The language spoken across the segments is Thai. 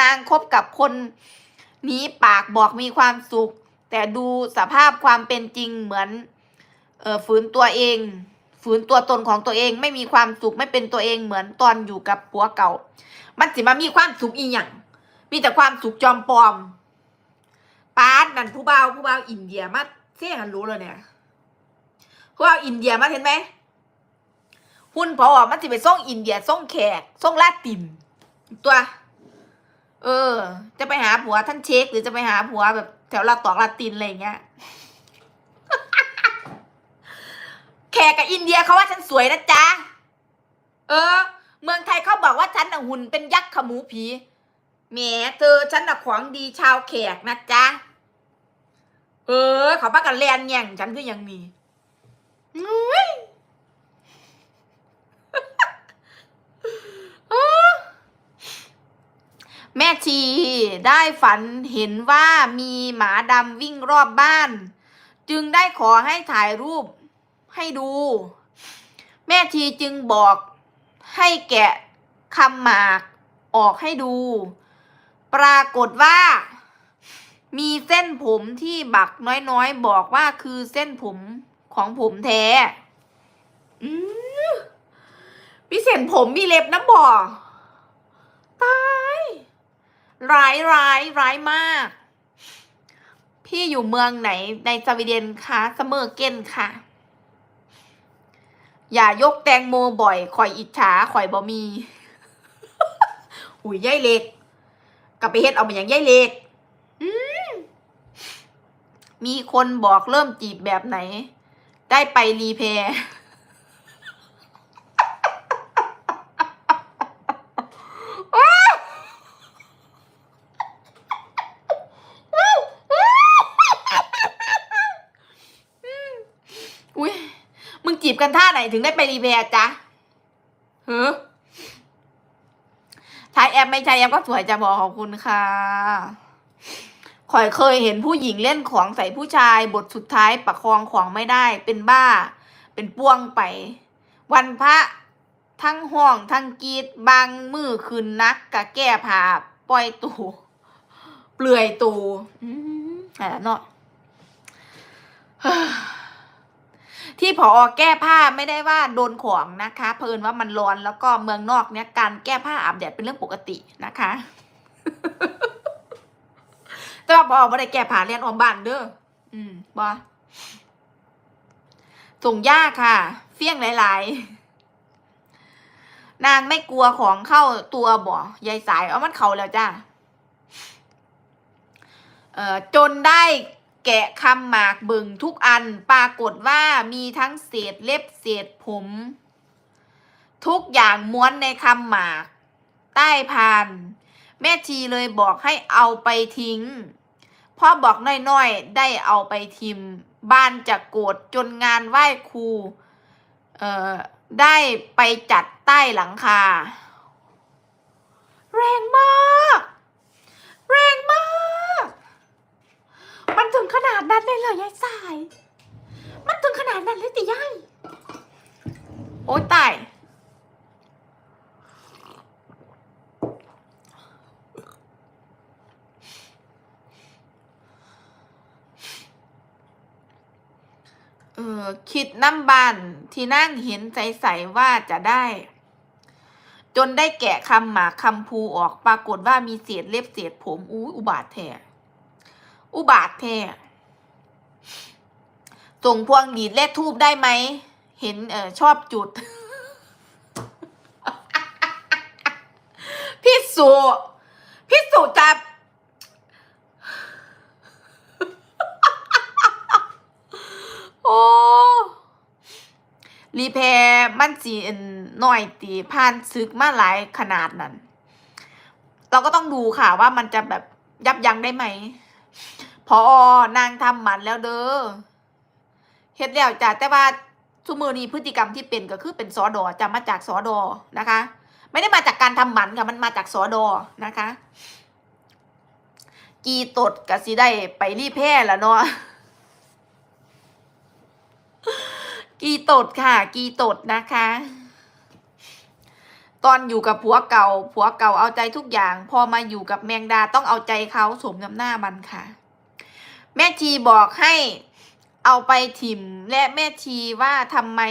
นางคบกับคนนี้ปากบอกมีความสุข แต่ดูสภาพความเป็นจริงเหมือนเออฝืนตัวเอง ฝืนตัวตนของตัวเองไม่มีความสุขไม่เป็นตัวเองเหมือนตอนอยู่กับผัวเก่า มันสิมามีความสุขอีหยังมีแต่ความสุขจอมปลอมปาดนั่นผู้บ่าวผู้บ่าวอินเดียมาเสี่ยกันรู้เลยเนี่ยผู้บ่าวอินเดียมาเห็นไหมหุ่นพอมันสิไปส่งอินเดียส่งแขกส่งลาติน ตัว เออ จะไปหาผัวท่านเช็คหรือจะไปหาผัวแบบแถวลาตอกลาตินอะไรเงี้ย แขกกับอินเดียเขาว่าฉันสวยนะจ๊ะ เออ เมืองไทยเขาบอกว่าฉันน่ะหุ่นเป็นยักษ์ขมูผีแหมเธอฉันน่ะของดีชาวแขกนะจ๊ะ เออ เขาพักกันแลนแย่งฉันคืออย่างนี้อุ๊ย แม่ชีได้ฝันเห็นว่ามีหมาดำวิ่งรอบบ้าน จึงได้ขอให้ถ่ายรูปให้ดู แม่ชีจึงบอกให้แกะคำหมากออกให้ดู ปรากฏว่า มีเส้นผมที่บักน้อยๆ บอกว่าคือเส้นผมของผมแท้อืมมีเส้นผมมีเล็บน้ำบ่อ ร้ายร้ายร้ายมาก พี่อยู่เมืองไหนในสวีเดนคะเสมอเกนค่ะ อย่ายกแตงโมบ่อยข่อยอิจฉาข่อยบ่มี หุยย่ายเล็กกลับไปเฮ็ดเอามาอย่างย่ายเล็กมมีคนบอกเริ่มจีบแบบไหน ได้ไปรีเพย์ อุ้ยมึงจีบกันท่าไหนถึงได้ไปรีเพย์จ๊ะเฮ้อใช้แอปไม่ใช้แอปก็สวยจะบอกขอบคุณค่ะข่อยเคยเห็นผู้หญิงเล่นของใส่ผู้ชาย บทสุดท้ายประคองของไม่ได้ เป็นบ้า เป็นป้วงไป วันพระทั้งห้องทั้งกีดบางมือคืนนักกะแก้ผาปล่อยตูเปลือยตูอืมอะเนาะ ที่ผอแก้ผ้าไม่ได้ว่าโดนของนะคะเพลินว่ามันร้อนแล้วก็เมืองนอกเนี้ยการแก้ผ้าอาบแดดเป็นเรื่องปกตินะคะ แต่ว่าพอไม่ได้แก้ผ้าเรียนออมบ้านเด้ออืมบอส่งยากค่ะ เฟี้ยงหลาย ๆ นางไม่กลัวของเข้าตัวบ่ยายสายเอามันเขาแล้วจ้าเอ่อจนได้ แกะคำหมากบึงทุกอันปรากฏว่ามีทั้งเศษเล็บเศษผม ทุกอย่างม้วนในคำหมาก ใต้พาน แม่ชีเลยบอกให้เอาไปทิ้งพ่อบอกน้อยๆ ได้เอาไปทิม บ้านจะโกรธจนงานไหว้ครูเอ่อได้ไปจัดใต้หลังคา แรงมาก แรงมาก มั นถึงขนาดนั้นเลยเหรอยายสาย มันถึงขนาดนั้นเลยติยายโอ๊ยตายเออคิดน้ำบานที่นั่งเห็นใสๆว่าจะได้ จนได้แกะคำหมาคำภูออกปรากฏว่ามีเศษเล็บเศษผมอู้อุบาทแท้อุบาทแท้ ส่งพวงหลีดเลขทูบได้ไหม เห็นเออชอบจุด พี่สุพี่สุจะโอ้รีแพร์มันสีหน่อยตีผ่านซึกมาหลายขนาดนั้น เราก็ต้องดูค่ะว่ามันจะแบบยับยั้งได้ไหม พอนางทำหมันแล้วเด้อเฮ็ดแล้วจ้ะแต่ว่าทุมือนี้พฤติกรรมที่เป็นก็คือเป็นสอดอจะมาจากสอดอนะคะ ไม่ได้มาจากการทำหมันค่ะมันมาจากสอดอนะคะ กีตดกับสิได้ไปรีแพร่แล้วเนาะกีตดค่ะ กีตดนะคะ ตอนอยู่กับผัวเก่า ผัวเก่าเอาใจทุกอย่าง พอมาอยู่กับแมงดาต้องเอาใจเขาสมน้ำหน้ามันค่ะ แม่ชีบอกให้เอาไปถิ่มและแม่ชีว่าทำไม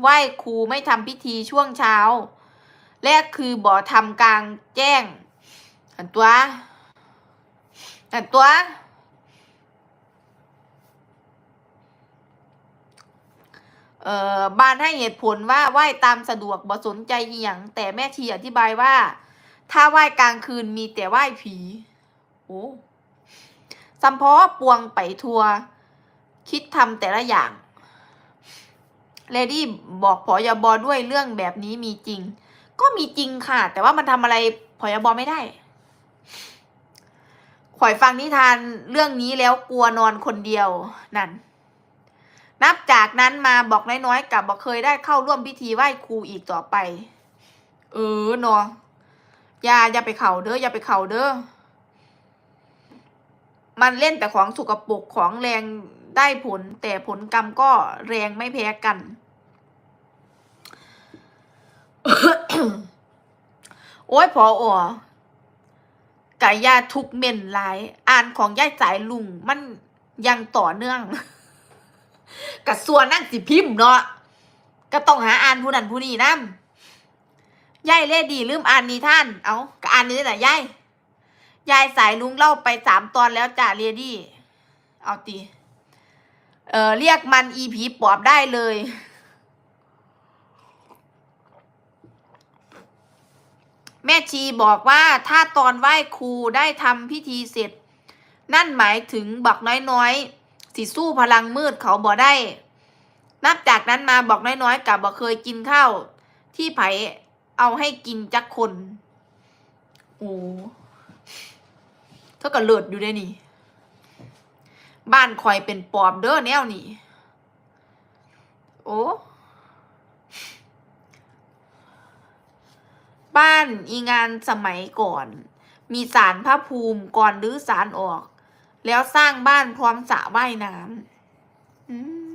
ไหว้ครูไม่ทำพิธีช่วงเช้า และคือบ่ทำกลางแจ้งอันตัวอันตัว เอ่อบานให้เหตุผลว่าไหว้ตามสะดวกบ่สนใจอหย่างแต่แม่ชีอธิบายว่า ถ้าไหว้กลางคืนมีแต่ไหว้ผี โอ้ สัมพอปวงไปทัว คิดทำแต่ละอย่างเลดี้บอกพอยบอด้วยเรื่องแบบนี้มีจริง ก็มีจริงค่ะ แต่ว่ามันทำอะไรพอยบอไม่ได้ข่อยฟังนิทานเรื่องนี้แล้วกลัวนอนคนเดียวนั่น นับจากนั้นมาบอกน้อยๆกับบอกเคยได้เข้าร่วมพิธีไหว้ครูอีกต่อไป เออเนาะอย่าอย่าไปเข่าเด้ออย่าไปเข่าเด้อ มันเล่นแต่ของสุกปกของแรงได้ผล แต่ผลกรรมก็แรงไม่แพ้กัน โอ้ยพออ๋อกายาทุกเม่นหลาย อ่านของย่ายสายลุงมันยังต่อเนื่องกับส่วนนั่นสิพิมพ์เนาะก็ต้องหาอ่านผู้นั้นผู้นี้นำยายเล่ดีลืมอ่านนิท่าน เอาก็อ่านนี่แหละยาย ยายสายลุงเล่าไปสามตอนแล้วจ้ะเรียดี้ เอาตีเออเรียกมันอีผีปอบได้เลย แม่ชีบอกว่าถ้าตอนไหว้ครูได้ทำพิธีเสร็จ นั่นหมายถึงบักน้อยๆ สิสู้พลังมืดเขาบ่ได้ นับจากนั้นมาบอกน้อยๆกับบ่เคยกินข้าวที่ไผเอาให้กินจักคน โอ้ เท่ากับเลิศอยู่ได้นี่ บ้านคอยเป็นปอบเด้อแนวนี่ โอ้ บ้านอีงานสมัยก่อน มีสารพระภูมิก่อนหรือสารออก แล้วสร้างบ้านพร้อมสระว่ายน้ำอืม